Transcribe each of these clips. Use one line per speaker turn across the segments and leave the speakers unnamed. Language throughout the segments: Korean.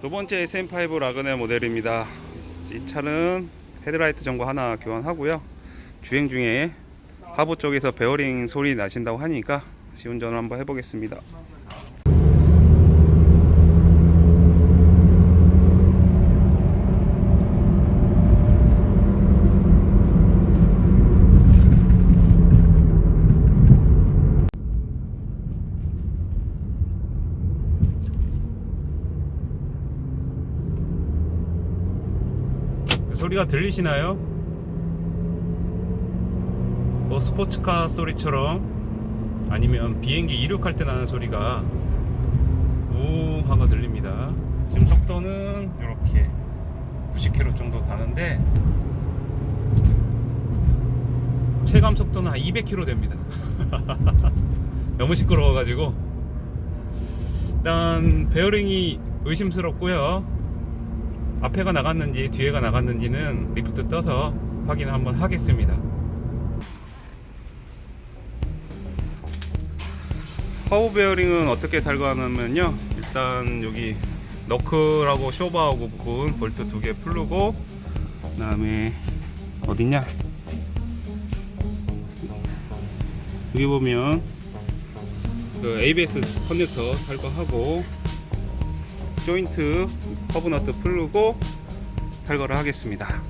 두 번째 SM5 라그네 모델입니다. 이 차는 헤드라이트 전구 하나 교환하고요. 주행 중에 하부 쪽에서 베어링 소리 나신다고 하니까 시운전을 한번 해보겠습니다. 소리가 들리시나요? 뭐 스포츠카 소리처럼 아니면 비행기 이륙할 때 나는 소리가 우하가 들립니다. 지금 속도는 이렇게 90km 정도 가는데 체감 속도는 한 200km 됩니다. 너무 시끄러워가지고 일단 베어링이 의심스럽고요. 앞에가 나갔는지 뒤에가 나갔는지는 리프트 떠서 확인을 한번 하겠습니다. 파워 베어링은 어떻게 달거하냐면요. 일단 여기 너클하고 쇼바하고 부분 볼트 두 개 풀르고 그 다음에 어딨냐? 여기 보면 그 ABS 커넥터 탈거하고 조인트 커브 너트 풀고 탈거를 하겠습니다.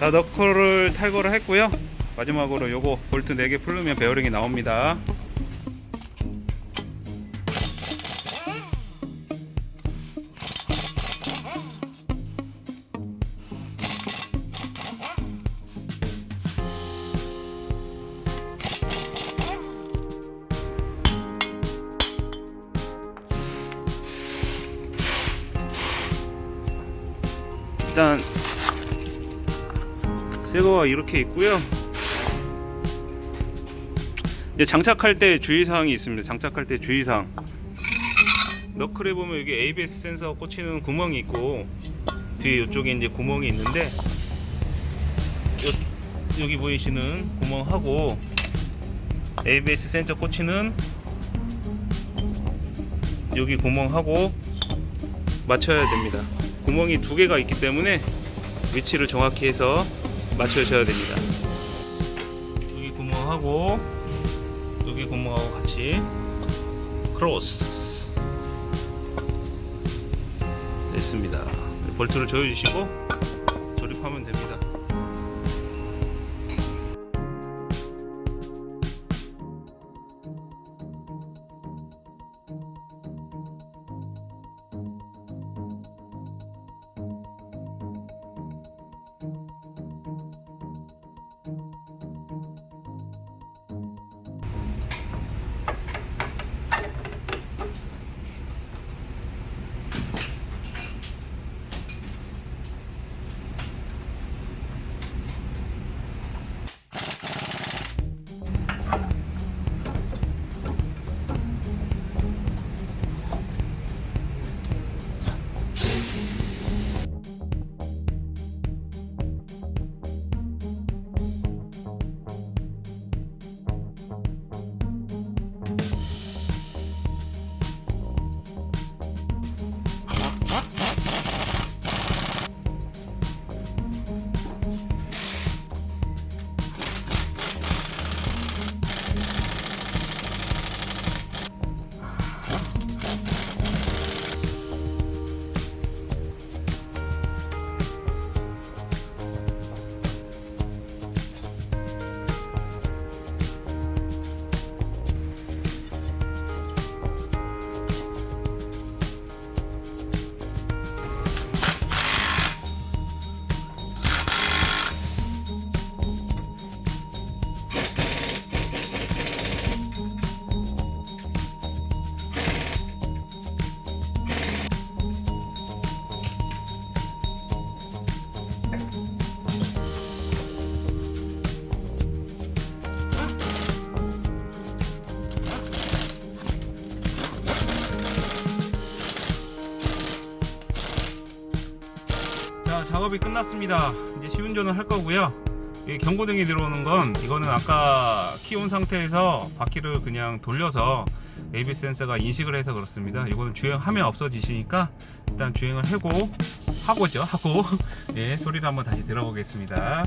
자, 너클을 탈거를 했고요. 마지막으로 요거 볼트 4개 풀르면 베어링이 나옵니다. 일단 새거가 이렇게 있고요. 이제 장착할 때 주의사항이 있습니다. 장착할 때 주의사항. 너클에 보면 여기 ABS 센서 꽂히는 구멍이 있고 뒤에 이쪽에 이제 구멍이 있는데 요, 여기 보이시는 구멍하고 ABS 센서 꽂히는 여기 구멍하고 맞춰야 됩니다. 구멍이 두 개가 있기 때문에 위치를 정확히 해서 맞춰주셔야 됩니다. 여기 구멍하고 여기 구멍하고 같이 크로스 됐습니다. 볼트를 조여주시고 조립하면 됩니다. 작업이 끝났습니다. 이제 시운전을 할 거고요. 이 경고등이 들어오는 건 이거는 아까 키온 상태에서 바퀴를 그냥 돌려서 ABS 센서가 인식을 해서 그렇습니다. 이거는 주행하면 없어지시니까 일단 주행을 하고 하고죠. 하고. 예 소리를 한번 다시 들어보겠습니다